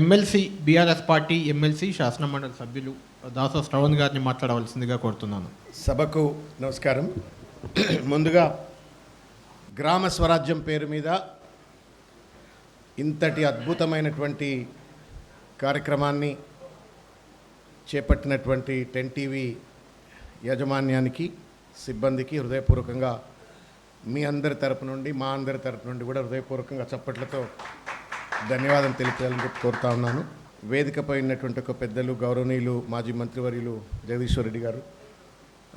MLC BRS party MLC శాసనమండలి సభ్యులు దాస శ్రవణ్ గారిని మాట్లాడవలసిందిగా కోరుతున్నాను. సభకు నమస్కారం. ముందుగా గ్రామ స్వరాజ్యం పేరు మీద ఇంతటి అద్భుతమైనటువంటి కార్యక్రమాన్ని చేపట్టినటువంటి టెన్ టీవీ యాజమాన్యానికి సిబ్బందికి హృదయపూర్వకంగా మీ అందరి తరపు నుండి మా అందరి తరపు నుండి కూడా హృదయపూర్వకంగా చప్పట్లతో ధన్యవాదం తెలిపాలని చెప్పి కోరుతా ఉన్నాను. వేదికపై ఉన్నటువంటి ఒక పెద్దలు గౌరవనీయులు మాజీ మంత్రివర్యులు జగదీశ్వర్ రెడ్డి గారు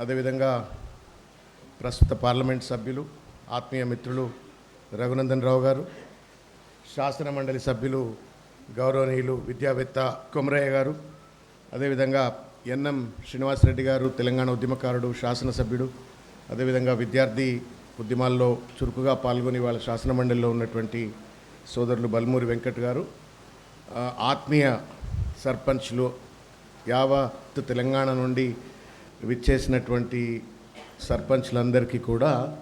అదేవిధంగా ప్రస్తుత పార్లమెంట్ సభ్యులు ఆత్మీయ మిత్రులు రఘునందన్ రావు గారు శాసన మండలి సభ్యులు గౌరవనీయులు విద్యావేత్త కొమరయ్య గారు అదేవిధంగా ఎన్ఎం శ్రీనివాసరెడ్డి గారు తెలంగాణ ఉద్యమకారుడు శాసనసభ్యుడు అదేవిధంగా విద్యార్థి ఉద్యమాల్లో చురుకుగా పాల్గొని వాళ్ళ శాసన మండలిలో ఉన్నటువంటి సోదరులు బల్మూరి వెంకట్ గారు ఆత్మీయ సర్పంచ్లు యావత్ తెలంగాణ నుండి విచ్చేసినటువంటి సర్పంచ్లందరికీ కూడా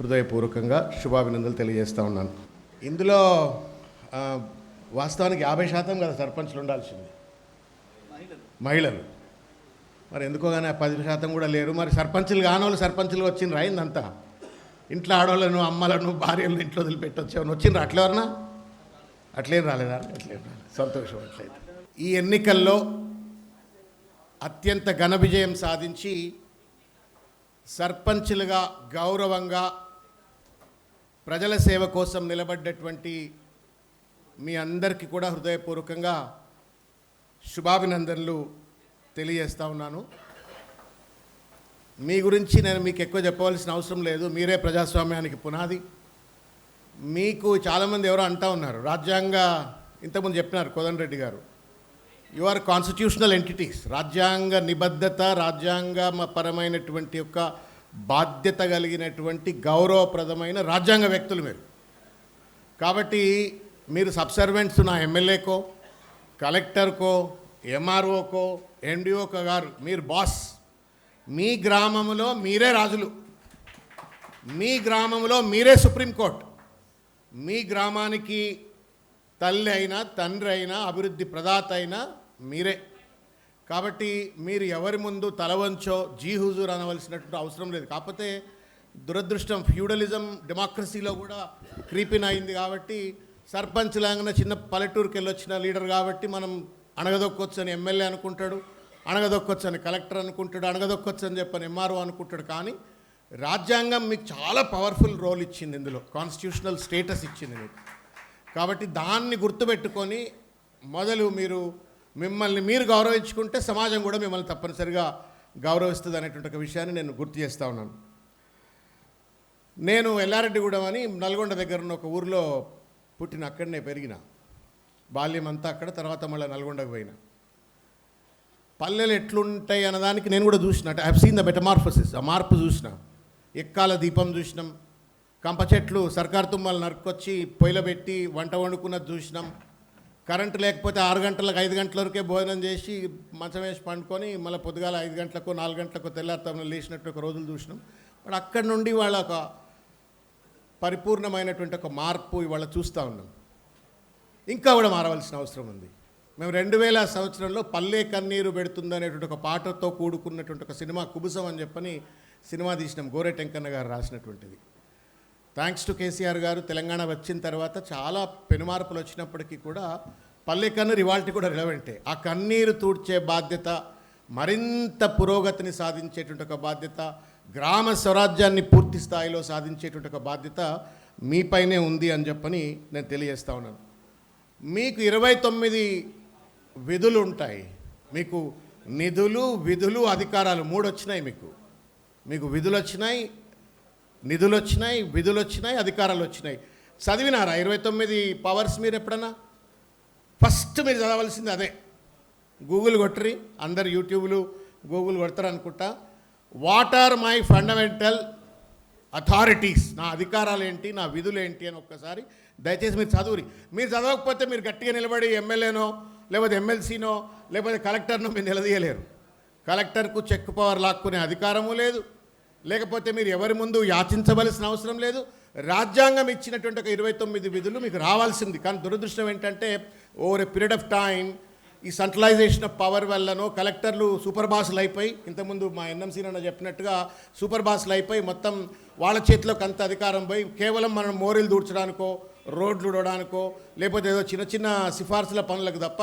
హృదయపూర్వకంగా శుభాభినందనలు తెలియజేస్తూ ఉన్నాను. ఇందులో వాస్తవానికి యాభై శాతం కదా సర్పంచ్లు ఉండాల్సింది. మహిళలు. మరి ఎందుకో కానీ పది శాతం కూడా లేరు. మరి సర్పంచులు కానోళ్ళు సర్పంచ్లు వచ్చింది రాయిందంతా ఇంట్లో ఆడవాళ్ళను అమ్మలను భార్యలను ఇంట్లో వదిలిపెట్టొచ్చామని వచ్చిండ్రు అట్లెవరన్నా అట్లేం రాలేదా? అట్లేం రాలేదు. సంతోషం అట్లయితే ఈ ఎన్నికల్లో అత్యంత ఘన విజయం సాధించి సర్పంచ్లుగా గౌరవంగా ప్రజల సేవ కోసం నిలబడ్డటువంటి మీ అందరికీ కూడా హృదయపూర్వకంగా శుభాభినందనలు తెలియజేస్తా ఉన్నాను. మీ గురించి నేను మీకు ఎక్కువ చెప్పవలసిన అవసరం లేదు. మీరే ప్రజాస్వామ్యానికి పునాది. మీకు చాలామంది ఎవరో అంటూ ఉన్నారు. రాజ్యాంగ ఇంతకుముందు చెప్పినారు కోదండ్ రెడ్డి గారు. యు ఆర్ కాన్స్టిట్యూషనల్ ఎంటిటీస్ రాజ్యాంగ నిబద్ధత రాజ్యాంగ పరమైనటువంటి యొక్క బాధ్యత కలిగినటువంటి గౌరవప్రదమైన రాజ్యాంగ వ్యక్తులు మీరు. కాబట్టి మీరు సబ్సర్వెంట్స్ నా ఎమ్మెల్యేకో కలెక్టర్కో ఎంఆర్ఓకో ఎండిఓకో గారు మీరు బాస్. మీ గ్రామంలో మీరే రాజులు. మీ గ్రామంలో మీరే సుప్రీంకోర్టు మీ గ్రామానికి తల్లి అయినా తండ్రి అయినా అభివృద్ధి ప్రదాత అయినా మీరే. కాబట్టి మీరు ఎవరి ముందు తలవంచో జీ హుజూర్ అనవలసినటువంటి అవసరం లేదు. కాకపోతే దురదృష్టం ఫ్యూడలిజం డెమోక్రసీలో కూడా క్రీపిన్ అయింది కాబట్టి సర్పంచ్ లాగానే చిన్న పల్లెటూరుకి వెళ్ళొచ్చిన లీడర్ కాబట్టి మనం అణగదొక్కొచ్చు అని ఎమ్మెల్యే అనుకుంటాడు. అణగదొక్కొచ్చు అని కలెక్టర్ అనుకుంటాడు అణగదొక్కొచ్చు అని చెప్పని ఎంఆర్ఓ అనుకుంటాడు. కానీ రాజ్యాంగం మీకు చాలా పవర్ఫుల్ రోల్ ఇచ్చింది ఇందులో. కాన్స్టిట్యూషనల్ స్టేటస్ ఇచ్చింది మీకు. కాబట్టి దాన్ని గుర్తుపెట్టుకొని మొదలు మీరు మిమ్మల్ని మీరు గౌరవించుకుంటే సమాజం కూడా మిమ్మల్ని తప్పనిసరిగా గౌరవిస్తుంది అనేటువంటి ఒక విషయాన్ని నేను గుర్తు చేస్తూ ఉన్నాను. నేను ఎల్లారెడ్డిగూడెం అని నల్గొండ దగ్గర ఉన్న ఒక ఊరిలో పుట్టిన అక్కడనే పెరిగిన. బాల్యం అంతా అక్కడ తర్వాత మళ్ళీ నల్గొండకు పోయిన. పల్లెలు ఎట్లుంటాయి అన్నదానికి నేను కూడా చూసిన. I have seen the metamorphosis ఆ మార్పు చూసిన. ఎక్కాల దీపం చూసినాం. కంప చెట్లు సర్కార్ తుమ్మలు నరుకొచ్చి పొయ్యిలో పెట్టి వంట వండుకున్నది చూసినాం. కరెంటు లేకపోతే ఆరు గంటలకు ఐదు గంటల వరకే భోజనం చేసి మంచం వేసి పండుకొని మళ్ళీ పొద్దుగాల ఐదు గంటలకు నాలుగు గంటలకు తెల్లారుతాము లేచినట్టు ఒక రోజులు చూసినాం. బట్ అక్కడి నుండి వాళ్ళ ఒక పరిపూర్ణమైనటువంటి ఒక మార్పు ఇవాళ చూస్తూ ఉన్నాం. ఇంకా కూడా మారవలసిన అవసరం ఉంది. మేము రెండు వేల సంవత్సరంలో పల్లె కన్నీరు పెడుతుందనేటువంటి ఒక పాటతో కూడుకున్నటువంటి ఒక సినిమా కుబుసం అని చెప్పని సినిమా తీసినాం. గోరె టెంకన్న గారు రాసినటువంటిది. థ్యాంక్స్ టు కేసీఆర్ గారు తెలంగాణ వచ్చిన తర్వాత చాలా పెనుమార్పులు వచ్చినప్పటికీ కూడా పల్లె కన్నీరు ఇవాళ కూడా రిలవెంటే. ఆ కన్నీరు తూడ్చే బాధ్యత మరింత పురోగతిని సాధించేటువంటి ఒక బాధ్యత గ్రామ స్వరాజ్యాన్ని పూర్తి స్థాయిలో సాధించేటువంటి ఒక బాధ్యత మీపైనే ఉంది అని చెప్పని నేను తెలియజేస్తా ఉన్నాను. మీకు ఇరవై తొమ్మిది విధులు ఉంటాయి మీకు నిధులు విధులు అధికారాలు మూడు వచ్చినాయి మీకు. మీకు విధులు వచ్చినాయి నిధులు వచ్చినాయి విధులు వచ్చినాయి అధికారాలు వచ్చినాయి చదివినారా? ఇరవై తొమ్మిది పవర్స్ మీరు ఎప్పుడన్నా? ఫస్ట్ మీరు చదవలసింది అదే. గూగుల్ కొట్టరి అందరు యూట్యూబ్లు గూగుల్ కొడతారు అనుకుంటా what are my fundamental authorities నా అధికారాలు ఏంటి నా విధులు ఏంటి అని ఒక్కసారి దయచేసి మీరు చదువురి. మీరు చదవకపోతే మీరు గట్టిగా నిలబడి ఎమ్మెల్యేనో లేకపోతే ఎమ్మెల్సీనో లేకపోతే కలెక్టర్నో మీరు నిలదీయలేరు. కలెక్టర్కు చెక్ పవర్ లాక్కునే అధికారము లేదు. లేకపోతే మీరు ఎవరి ముందు యాచించవలసిన అవసరం లేదు. రాజ్యాంగం ఇచ్చినటువంటి ఒక ఇరవై తొమ్మిది విధులు మీకు రావాల్సింది. కానీ దురదృష్టం ఏంటంటే over a period of time ఈ సెంట్రలైజేషన్ ఆఫ్ పవర్ వల్లనో కలెక్టర్లు సూపర్ బాసులు అయిపోయి ఇంతకుముందు మా ఎన్ఎంసీ చెప్పినట్టుగా సూపర్ బాసులు అయిపోయి మొత్తం వాళ్ళ చేతిలోకి అంత అధికారం పోయి కేవలం మనం మోరీలు దూడ్చడానికో రోడ్లు ఉడవడానికో లేకపోతే ఏదో చిన్న చిన్న సిఫార్సుల పనులకు తప్ప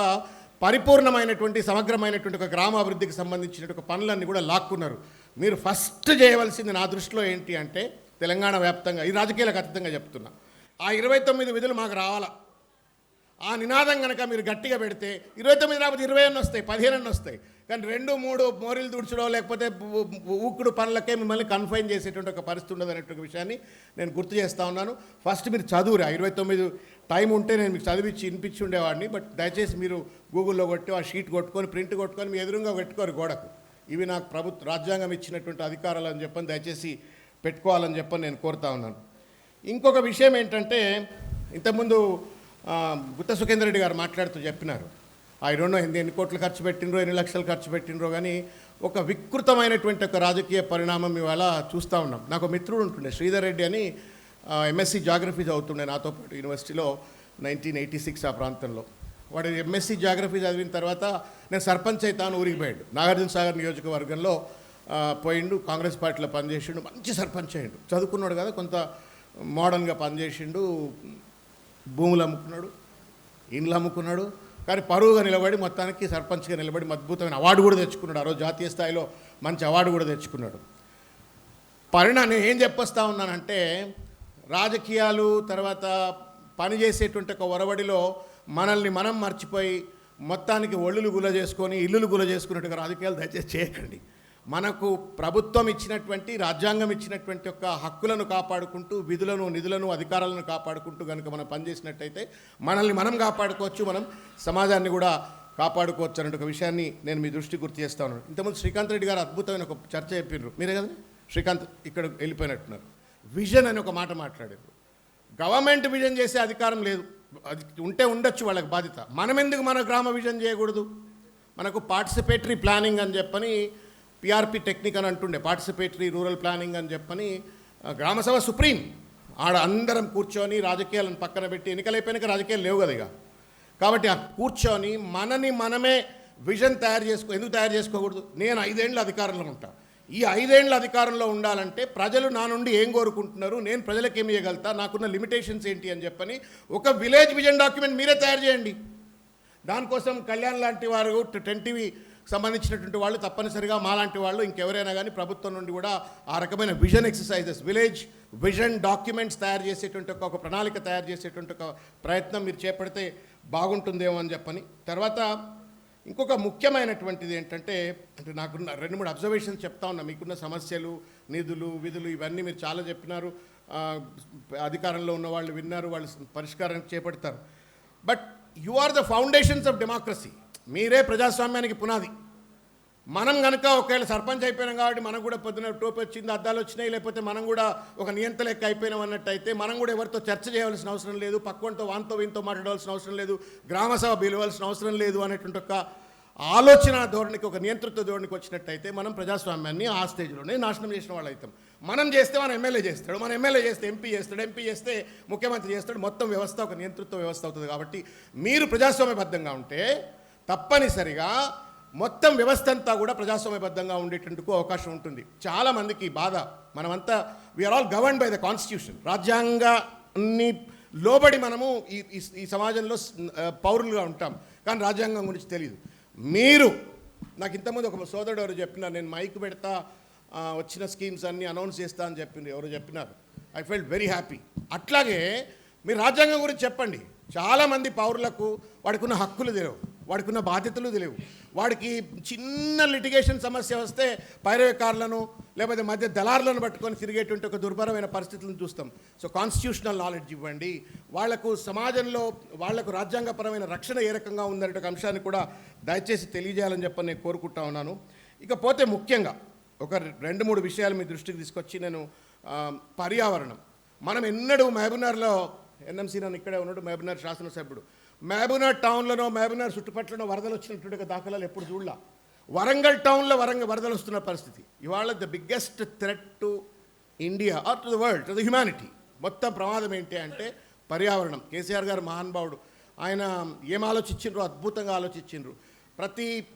పరిపూర్ణమైనటువంటి సమగ్రమైనటువంటి ఒక గ్రామాభివృద్ధికి సంబంధించినటువంటి ఒక పనులన్నీ కూడా లాక్కున్నారు. మీరు ఫస్ట్ చేయవలసింది నా దృష్టిలో ఏంటి అంటే తెలంగాణ వ్యాప్తంగా ఈ రాజకీయాలకు అతీతంగా చెప్తున్నా. ఆ ఇరవై తొమ్మిది విధులు మాకు రావాలా? ఆ నినాదం కనుక మీరు గట్టిగా పెడితే ఇరవై తొమ్మిది రాకపోతే ఇరవై అన్న వస్తాయి పదిహేను అన్న వస్తాయి. కానీ రెండు మూడు మోరీలు తుడుచడం లేకపోతే ఊక్కుడు పనులకే మిమ్మల్ని కన్ఫైన్ చేసేటువంటి ఒక పరిస్థితి ఉండదు అనేటువంటి విషయాన్ని నేను గుర్తు చేస్తా ఉన్నాను. ఫస్ట్ మీరు చదువురా. ఇరవై తొమ్మిది టైం ఉంటే నేను మీకు చదివించి వినిపించి ఉండేవాడిని. బట్ దయచేసి మీరు గూగుల్లో కొట్టి ఆ షీట్ కొట్టుకొని ప్రింట్ కొట్టుకొని మీ ఎదురుగా పెట్టుకోరు గోడకు. ఇవి నాకు ప్రభుత్వ రాజ్యాంగం ఇచ్చినటువంటి అధికారాలు అని చెప్పని దయచేసి పెట్టుకోవాలని చెప్పని నేను కోరుతా ఉన్నాను. ఇంకొక విషయం ఏంటంటే ఇంతకుముందు గుత్త సుఖేందర్ రెడ్డి గారు మాట్లాడుతూ చెప్పినారు. ఐ డోంట్ నో ఎన్ని ఎన్ని కోట్లు ఖర్చు పెట్టినరో ఎన్ని లక్షలు ఖర్చు పెట్టినరో కానీ ఒక వికృతమైనటువంటి ఒక రాజకీయ పరిణామం ఇవాళ చూస్తూ ఉన్నాం. నాకు మిత్రుడు ఉంటుండే శ్రీధర్ రెడ్డి అని ఎంఎస్సి జాగ్రఫీ చదువుతుండే నాతో పాటు యూనివర్సిటీలో నైన్టీన్ ఎయిటీ సిక్స్ ఆ ప్రాంతంలో. వాడు ఎంఎస్సి జాగ్రఫీ చదివిన తర్వాత నేను సర్పంచ్ అవుతాను ఊరికి పోయాడు. నాగార్జున సాగర్ నియోజకవర్గంలో పోయిండు కాంగ్రెస్ పార్టీలో పనిచేసిండు మంచి సర్పంచ్ అయ్యిండు. చదువుకున్నాడు కదా కొంత మోడర్న్గా పనిచేసిండు భూములు అమ్ముకున్నాడు ఇండ్లు అమ్ముకున్నాడు కానీ పరువుగా నిలబడి మొత్తానికి సర్పంచ్గా నిలబడి అద్భుతమైన అవార్డు కూడా తెచ్చుకున్నాడు. ఆ రోజు జాతీయ స్థాయిలో మంచి అవార్డు కూడా తెచ్చుకున్నాడు. పరిణామం నేను ఏం చెప్పొస్తా ఉన్నానంటే రాజకీయాలు తర్వాత పని చేసేటువంటి ఒక ఒరవడిలో మనల్ని మనం మర్చిపోయి మొత్తానికి ఒళ్ళులు గుల చేసుకొని ఇల్లులు గుల చేసుకున్నట్టుగా రాజకీయాలు దయచేసి చేయకండి. మనకు ప్రభుత్వం ఇచ్చినటువంటి రాజ్యాంగం ఇచ్చినటువంటి యొక్క హక్కులను కాపాడుకుంటూ విధులను నిధులను అధికారాలను కాపాడుకుంటూ కనుక మనం పనిచేసినట్టయితే మనల్ని మనం కాపాడుకోవచ్చు మనం సమాజాన్ని కూడా కాపాడుకోవచ్చు అనే ఒక విషయాన్ని నేను మీ దృష్టి గుర్తు చేస్తాను ఇంతకుముందు శ్రీకాంత్ రెడ్డి గారు అద్భుతమైన ఒక చర్చ చెప్పినారు మీరే కదా? శ్రీకాంత్ ఇక్కడ వెళ్ళిపోయినట్టున్నారు. విజన్ అని ఒక మాట మాట్లాడారు గవర్నమెంట్ విజన్ చేసే అధికారం లేదు. అది ఉంటే ఉండొచ్చు వాళ్ళకి బాధ్యత. మనం ఎందుకు మన గ్రామ విజన్ చేయకూడదు? మనకు పార్టిసిపేటరీ ప్లానింగ్ అని చెప్పని పిఆర్పి టెక్నిక్ అని అంటుండే పార్టిసిపేటరీ రూరల్ ప్లానింగ్ అని చెప్పని గ్రామసభ సుప్రీం ఆడ అందరం కూర్చొని రాజకీయాలను పక్కన పెట్టి ఎన్నికలైపోయినాక రాజకీయాలు లేవు కదా ఇక. కాబట్టి ఆ కూర్చొని మనని మనమే విజన్ తయారు చేసుకో ఎందుకు తయారు చేసుకోకూడదు? నేను ఐదేండ్ల అధికారంలో ఉంటా. ఈ ఐదేండ్ల అధికారంలో ఉండాలంటే ప్రజలు నా నుండి ఏం కోరుకుంటున్నారు? నేను ప్రజలకు ఏమి ఇవ్వగలుగుతా నాకున్న లిమిటేషన్స్ ఏంటి అని చెప్పని ఒక విలేజ్ విజన్ డాక్యుమెంట్ మీరే తయారు చేయండి. దానికోసం కళ్యాణ్ లాంటి వారు టెన్ టీవీ సంబంధించినటువంటి వాళ్ళు తప్పనిసరిగా మాలాంటి వాళ్ళు ఇంకెవరైనా కానీ ప్రభుత్వం నుండి కూడా ఆ రకమైన vision exercises village vision documents తయారు చేసేటువంటి ఒక- ఒక ప్రణాళిక తయారు చేసేటువంటి ఒక ప్రయత్నం మీరు చేపడితే బాగుంటుందేమో అని చెప్పని. తర్వాత ఇంకొక ముఖ్యమైనటువంటిది ఏంటంటే అంటే నాకున్న రెండు మూడు అబ్జర్వేషన్స్ చెప్తా ఉన్నా. మీకున్న సమస్యలు నిధులు విధులు ఇవన్నీ మీరు చాలా చెప్పినారు. అధికారంలో ఉన్న వాళ్ళు విన్నారు వాళ్ళు పరిష్కారం చేపడతారు. But you are the foundations of democracy మీరే ప్రజాస్వామ్యానికి పునాది. మనం కనుక ఒకవేళ సర్పంచ్ అయిపోయినాం కాబట్టి మనం కూడా పొద్దున టోపీ వచ్చింది అద్దాలు వచ్చినాయి లేకపోతే మనం కూడా ఒక నియంత లెక్క అయిపోయినాం అన్నట్టయితే మనం కూడా ఎవరితో చర్చ చేయవలసిన అవసరం లేదు పక్కవంతో వాంతో వీంతో మాట్లాడవలసిన అవసరం లేదు గ్రామసభ పిలవలసిన అవసరం లేదు అనేటువంటి ఒక ఆలోచన ధోరణికి ఒక నియంతృత్వ ధోరణికి వచ్చినట్టయితే మనం ప్రజాస్వామ్యాన్ని ఆ స్టేజ్లోనే నాశనం చేసిన వాళ్ళు అవుతాం. మనం చేస్తే మన ఎమ్మెల్యే చేస్తాడు మన ఎమ్మెల్యే చేస్తే ఎంపీ చేస్తాడు ఎంపీ చేస్తే ముఖ్యమంత్రి చేస్తాడు మొత్తం వ్యవస్థ ఒక నియంతృత్వ వ్యవస్థ అవుతుంది కాబట్టి మీరు ప్రజాస్వామ్యబద్ధంగా ఉంటే తప్పనిసరిగా మొత్తం వ్యవస్థ అంతా కూడా ప్రజాస్వామ్యబద్ధంగా ఉండేటందుకు అవకాశం ఉంటుంది. చాలామందికి బాధ. మనమంతా we are all govern by the constitution రాజ్యాంగాన్ని లోబడి మనము ఈ ఈ- సమాజంలో పౌరులుగా ఉంటాం. కానీ రాజ్యాంగం గురించి తెలియదు మీరు నాకు ఇంతకుముందు ఒక సోదరుడు ఎవరు చెప్పినారు నేను మైక్ పెడతా వచ్చిన స్కీమ్స్ అన్నీ అనౌన్స్ చేస్తా అని చెప్పింది ఎవరు చెప్పినారు. ఐ ఫెల్ట్ వెరీ హ్యాపీ అట్లాగే మీరు రాజ్యాంగం గురించి చెప్పండి. చాలామంది పౌరులకు వాడికి ఉన్న హక్కులు తెలియవు వాడికి ఉన్న బాధ్యతలు తెలియవు వాడికి చిన్న లిటిగేషన్ సమస్య వస్తే పైరవేకారులను లేకపోతే మధ్య దళారులను పట్టుకొని తిరిగేటువంటి ఒక దుర్భరమైన పరిస్థితులను చూస్తాం. సో కాన్స్టిట్యూషనల్ నాలెడ్జ్ ఇవ్వండి. వాళ్ళకు సమాజంలో వాళ్ళకు రాజ్యాంగపరమైన రక్షణ ఏ రకంగా ఉందనే ఒక అంశాన్ని కూడా దయచేసి తెలియజేయాలని చెప్పని నేను కోరుకుంటా ఉన్నాను. ఇకపోతే ముఖ్యంగా ఒక రెండు మూడు విషయాలు మీ దృష్టికి తీసుకొచ్చి నేను పర్యావరణం. మనం ఎన్నడూ మహబూబ్నగర్లో ఎన్ఎంసీ నన్ను ఇక్కడే ఉన్నాడు మహబూబ్నగర్ శాసనసభ్యుడు. మహబూబ్నగర్ టౌన్లోనో మహబూబ్నగర్ చుట్టుపక్కలనో వరదలు వచ్చినటువంటి దాఖలాలు ఎప్పుడు చూడలా. వరంగల్ టౌన్లో వరంగల్ వరదలు వస్తున్న పరిస్థితి. ఇవాళ the biggest threat to India or to the world to the humanity మొత్తం ప్రమాదం ఏంటి అంటే పర్యావరణం. కేసీఆర్ గారు మహానుభావుడు. ఆయన ఏం ఆలోచించిండ్రు అద్భుతంగా ఆలోచించిండ్రు. ప్రతి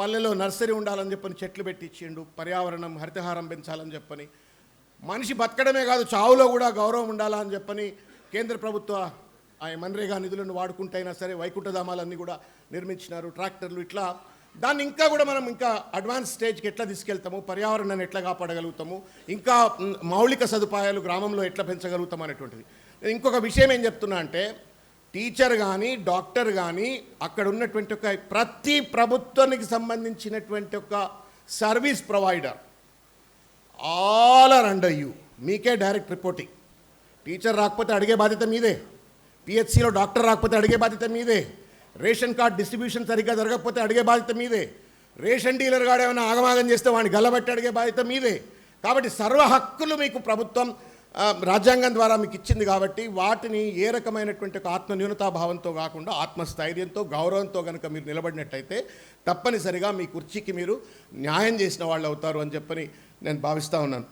పల్లెలో నర్సరీ ఉండాలని చెప్పని చెట్లు పెట్టించిండు. పర్యావరణం హరితహారం పెంచాలని చెప్పని. మనిషి బతకడమే కాదు చావులో కూడా గౌరవం ఉండాలని చెప్పని కేంద్ర ప్రభుత్వ ఆ మన్రేగా నిధులను వాడుకుంటైనా సరే వైకుంఠధామాలన్నీ కూడా నిర్మించినారు ట్రాక్టర్లు ఇట్లా. దాన్ని ఇంకా కూడా మనం ఇంకా అడ్వాన్స్ స్టేజ్కి ఎట్లా తీసుకెళ్తాము పర్యావరణాన్ని ఎట్లా కాపాడగలుగుతాము ఇంకా మౌలిక సదుపాయాలు గ్రామంలో ఎట్లా పెంచగలుగుతాం అనేటువంటిది. ఇంకొక విషయం ఏం చెప్తున్నా అంటే టీచర్ కానీ డాక్టర్ కానీ అక్కడ ఉన్నటువంటి ఒక ప్రతి ప్రభుత్వానికి సంబంధించినటువంటి ఒక service provider all are under you. మీకే డైరెక్ట్ రిపోర్టింగ్. టీచర్ రాకపోతే అడిగే బాధ్యత మీదే. పిహెచ్సిలో డాక్టర్ రాకపోతే అడిగే బాధ్యత మీదే. రేషన్ కార్డ్ డిస్ట్రిబ్యూషన్ సరిగ్గా జరగకపోతే అడిగే బాధ్యత మీదే. రేషన్ డీలర్ గాడు ఏమైనా ఆగమాగం చేస్తే వాడిని గల్లబట్టి అడిగే బాధ్యత మీదే. కాబట్టి సర్వ హక్కులు మీకు ప్రభుత్వం రాజ్యాంగం ద్వారా మీకు ఇచ్చింది కాబట్టి వాటిని ఏ రకమైనటువంటి ఒక ఆత్మ న్యూనతాభావంతో కాకుండా ఆత్మస్థైర్యంతో గౌరవంతో కనుక మీరు నిలబడినట్టయితే తప్పనిసరిగా మీ కుర్చీకి మీరు న్యాయం చేసిన వాళ్ళు అవుతారు అని చెప్పని నేను భావిస్తూ ఉన్నాను.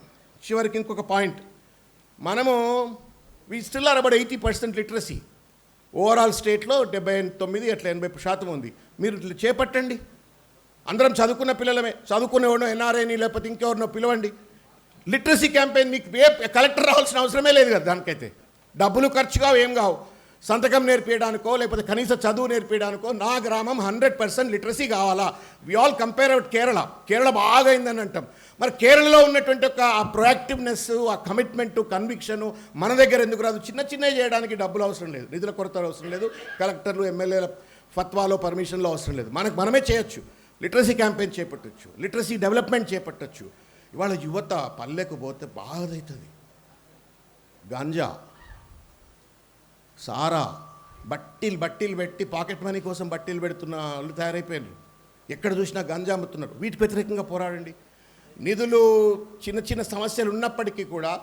చివరికి ఇంకొక పాయింట్. మనము we still are about eighty percent literacy overall స్టేట్లో డెబ్బై తొమ్మిది అట్లా ఎనభై శాతం ఉంది. మీరు ఇట్లా చేపట్టండి. అందరం చదువుకున్న పిల్లలమే. చదువుకునేవాడు ఎన్ఆర్ఐని లేకపోతే ఇంకెవరినో పిలవండి. లిటరసీ క్యాంపెయిన్ మీకు ఏ కలెక్టర్ రావాల్సిన అవసరమే లేదు కదా దానికైతే. డబ్బులు ఖర్చు కావు ఏం కావు. సంతకం నేర్పించడానికో లేకపోతే కనీస చదువు నేర్పించడానికో నా గ్రామం హండ్రెడ్ పర్సెంట్ లిటరసీ కావాలా? We all compare out Kerala Kerala బాగా అయిందని అంటాం. మరి కేరళలో ఉన్నటువంటి ఒక ఆ ప్రొయాక్టివ్నెస్ ఆ కమిట్మెంట్ కన్విక్షన్ మన దగ్గర ఎందుకు రాదు? చిన్న చిన్నవి చేయడానికి డబ్బులు అవసరం లేదు. నిధుల కొరత అవసరం లేదు. కలెక్టర్లు ఎమ్మెల్యేల ఫత్వాలో పర్మిషన్లో అవసరం లేదు. మనకు మనమే చేయొచ్చు. లిటరసీ క్యాంపెయిన్ చేపట్టచ్చు. లిటరసీ డెవలప్మెంట్ చేపట్టచ్చు. ఇవాళ యువత పల్లెకు పోతే బాధ అవుతుంది గంజా. సారా బట్టీలు బట్టీలు పెట్టి పాకెట్ మనీ కోసం బట్టీలు పెడుతున్న వాళ్ళు తయారైపోయారు ఎక్కడ చూసినా గంజా అమ్ముతున్నారు. వీటి వ్యతిరేకంగా పోరాడండి. నిధులు చిన్న చిన్న సమస్యలు ఉన్నప్పటికీ కూడా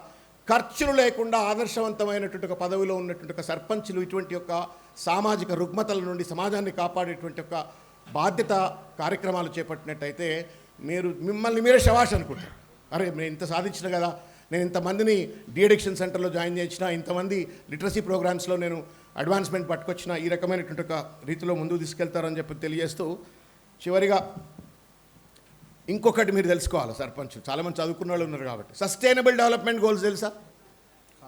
ఖర్చులు లేకుండా ఆదర్శవంతమైనటువంటి ఒక పదవిలో ఉన్నటువంటి ఒక సర్పంచులు ఇటువంటి యొక్క సామాజిక రుగ్మతల నుండి సమాజాన్ని కాపాడేటువంటి ఒక బాధ్యత కార్యక్రమాలు చేపట్టినట్టయితే మీరు మిమ్మల్ని మీరే శవాష్ అనుకుంటారు. అరే మేము ఇంత సాధించిన కదా నేను ఇంతమందిని డిఎడిక్షన్ సెంటర్లో జాయిన్ చేసిన ఇంతమంది లిటరసీ ప్రోగ్రామ్స్లో నేను అడ్వాన్స్మెంట్ పట్టుకొచ్చిన ఈ రకమైనటువంటి ఒక రీతిలో ముందుకు తీసుకెళ్తారని చెప్పి తెలియజేస్తూ చివరిగా ఇంకొకటి మీరు తెలుసుకోవాలి సర్పంచ్. చాలామంది చదువుకున్న వాళ్ళు ఉన్నారు కాబట్టి. సస్టైనబుల్ డెవలప్మెంట్ గోల్స్ తెలుసా?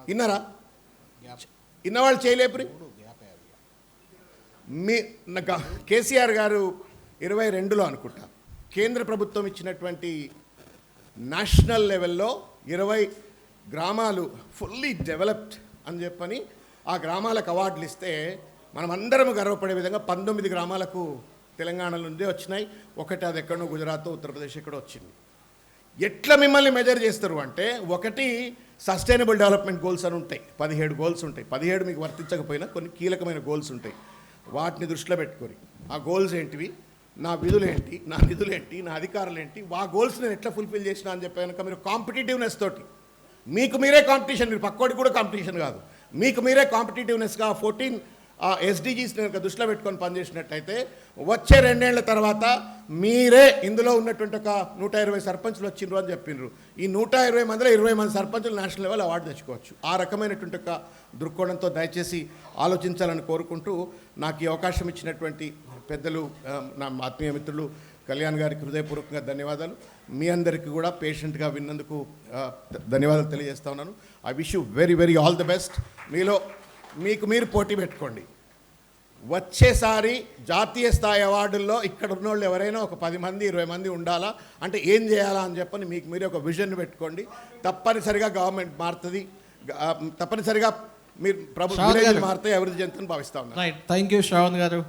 విన్నారా? ఇన్నవాళ్ళు చేయలేపురి. మీ కేసీఆర్ గారు ఇరవై రెండులో అనుకుంటా కేంద్ర ప్రభుత్వం ఇచ్చినటువంటి నేషనల్ లెవెల్లో ఇరవై గ్రామాలు ఫుల్లీ డెవలప్డ్ అని చెప్పని ఆ గ్రామాలకు అవార్డులు ఇస్తే మనం అందరం గర్వపడే విధంగా పంతొమ్మిది గ్రామాలకు తెలంగాణ నుండే వచ్చినాయి. ఒకటి అది ఎక్కడో గుజరాత్ ఉత్తరప్రదేశ్ ఇక్కడ వచ్చింది. ఎట్లా మిమ్మల్ని మెజర్ చేస్తారు అంటే ఒకటి సస్టైనబుల్ డెవలప్మెంట్ గోల్స్ అని ఉంటాయి. పదిహేడు గోల్స్ ఉంటాయి. పదిహేడు మీకు వర్తించకపోయినా కొన్ని కీలకమైన గోల్స్ ఉంటాయి. వాటిని దృష్టిలో పెట్టుకొని. ఆ గోల్స్ ఏంటివి? నా విధులు ఏంటి నా నిధులు ఏంటి నా అధికారులు ఏంటి గోల్స్ నేను ఎట్లా ఫుల్ఫిల్ చేసిన అని చెప్పి కనుక మీరు కాంపిటేటివ్నెస్ తోటి. మీకు మీరే కాంపిటీషన్ మీరు పక్కోడికి కూడా కాంపిటీషన్ కాదు. మీకు మీరే కాంపిటేటివ్నెస్గా ఫోర్టీన్ ఎస్డీజీస్ కనుక దృష్టిలో పెట్టుకొని పనిచేసినట్టయితే వచ్చే రెండేళ్ళ తర్వాత మీరే ఇందులో ఉన్నటువంటి ఒక నూట ఇరవై సర్పంచులు వచ్చిండ్రు అని చెప్పిండ్రు ఈ నూట ఇరవై మందిలో ఇరవై మంది సర్పంచులు నేషనల్ లెవెల్ అవార్డు తెచ్చుకోవచ్చు. ఆ రకమైనటువంటి ఒక దృక్కోణంతో దయచేసి ఆలోచించాలని కోరుకుంటూ నాకు ఈ అవకాశం ఇచ్చినటువంటి పెద్దలు నా ఆత్మీయ మిత్రులు కళ్యాణ్ గారికి హృదయపూర్వకంగా ధన్యవాదాలు. మీ అందరికీ కూడా పేషెంట్గా విన్నందుకు ధన్యవాదాలు తెలియజేస్తా ఉన్నాను. I wish you very very all the best మీలో మీకు మీరు పోటీ పెట్టుకోండి. వచ్చేసారి జాతీయ స్థాయి అవార్డుల్లో ఇక్కడ ఉన్న వాళ్ళు ఎవరైనా ఒక పది మంది ఇరవై మంది ఉండాలా? అంటే ఏం చేయాలా అని చెప్పని మీకు మీరే ఒక విజన్ పెట్టుకోండి. తప్పనిసరిగా గవర్నమెంట్ మారుతుంది. తప్పనిసరిగా మీరు ప్రభు శ్రావణ్ గారు. మారితే అభివృద్ధి చెందుతుందని భావిస్తా ఉన్నారు థ్యాంక్ యూ శ్రావణ్ గారు.